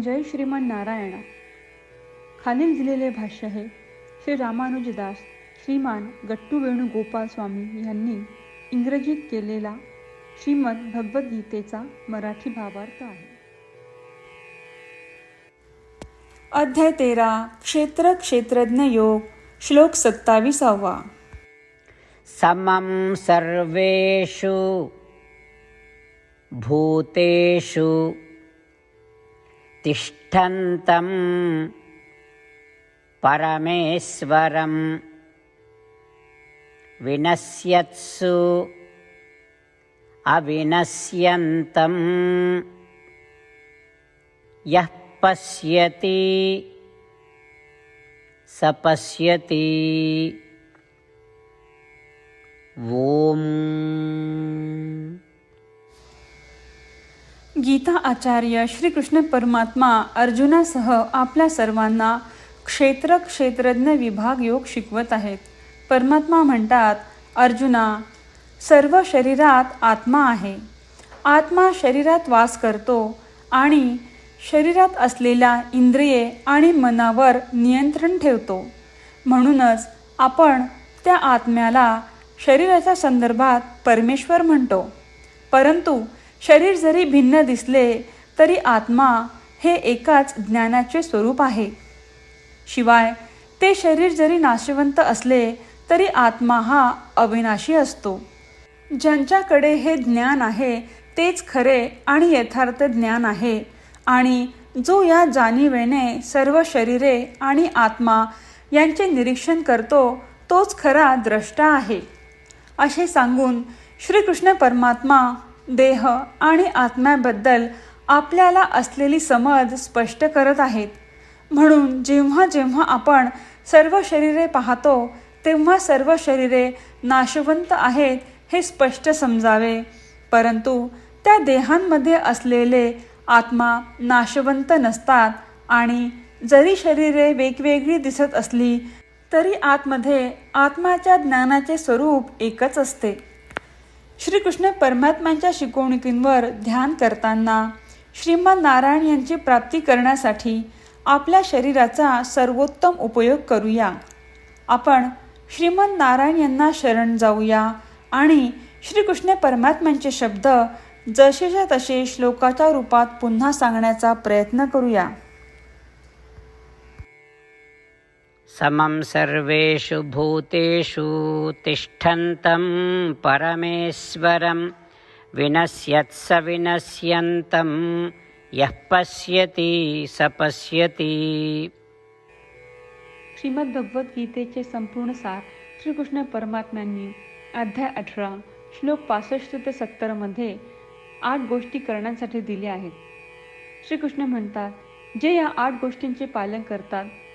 जय श्रीमन नारायणा. खालील दिलेले भाष्य हे श्री रामानुजदास श्रीमान गट्टू वेणुगोपाल स्वामी यांनी इंग्रजीत केलेला श्रीमद भगवद्गीतेचा मराठी भावार्थ आहे. अध्याय तेरा क्षेत्र क्षेत्रज्ञ योग श्लोक सत्ताविसावा. समं सर्वेषु भूतेषु तिष्ठन्तं परमेश्वरं विनश्यत्सु अविनश्यन्तं यः पश्यति स पश्यति गीता आचार्य श्रीकृष्ण परमात्मा अर्जुनासह आपल्या सर्वांना क्षेत्र क्षेत्रज्ञ विभाग योग शिकवत आहेत. परमात्मा म्हणतात अर्जुना सर्व शरीरात आत्मा आहे. आत्मा शरीरात वास करतो आणि शरीरात असलेल्या इंद्रिये आणि मनावर नियंत्रण ठेवतो. म्हणूनच आपण त्या आत्म्याला शरीराच्या संदर्भात परमेश्वर म्हणतो. परंतु शरीर जरी भिन्न दिसले तरी आत्मा हे एकाच ज्ञानाचे स्वरूप आहे. शिवाय ते शरीर जरी नाशवंत असले तरी आत्मा हा अविनाशी असतो. ज्यांच्याकडे हे ज्ञान आहे तेच खरे आणि यथार्थ ज्ञान आहे आणि जो या जाणीवेने सर्व शरीरे आणि आत्मा यांचे निरीक्षण करतो तोच खरा द्रष्टा आहे. असे सांगून श्रीकृष्ण परमात्मा देह आणि आत्म्याबद्दल आपल्याला असलेली समज स्पष्ट करत आहेत. म्हणून जेव्हा जेव्हा आपण सर्व शरीरे पाहतो तेव्हा सर्व शरीरे नाशवंत आहेत हे स्पष्ट समजावे. परंतु त्या देहांमध्ये असलेले आत्मा नाशवंत नसतात आणि जरी शरीरे वेगवेगळी दिसत असली तरी आतमध्ये आत्माच्या ज्ञानाचे स्वरूप एकच असते. श्रीकृष्ण परमात्म्यांच्या शिकवणुकींवर ध्यान करताना श्रीमान नारायण यांची प्राप्ती करण्यासाठी आपल्या शरीराचा सर्वोत्तम उपयोग करूया. आपण श्रीमद नारायण यांना शरण जाऊया आणि श्रीकृष्ण परमात्म्यांचे शब्द जसेच्या तसे श्लोकाच्या रूपात पुन्हा सांगण्याचा प्रयत्न करूया. समं सर्वेषु भूतेषु तिष्ठन्तं परमेश्वरं। विनश्यत्स विनश्यन्तं यः पश्यति स पश्यति। श्रीमद्भगवद्गीतेचे संपूर्ण सार श्रीकृष्ण परमात्म्यांनी अध्याय अठरा श्लोक पासष्ट ते सत्तरमध्ये आठ गोष्टी करण्यासाठी दिल्या आहेत. श्रीकृष्ण म्हणतात जे या आठ गोष्टींचे पालन करतात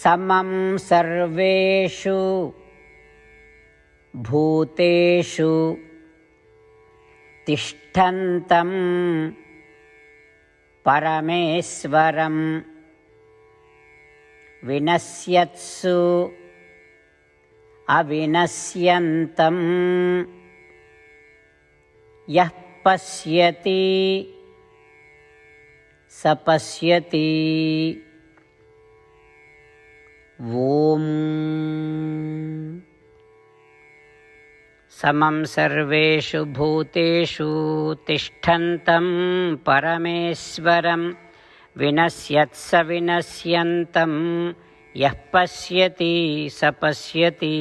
समं सर्वेषु भूतेषु तिष्ठन्तं परमेश्वरं विनश्यत्सु अविनश्यन्तं यः पश्यति स पश्यति ॐ समं सर्वेषु भूतेषु तिष्ठन्तं परमेश्वरं विनश्यत्स विनश्यन्तं यः पश्यति स पश्यति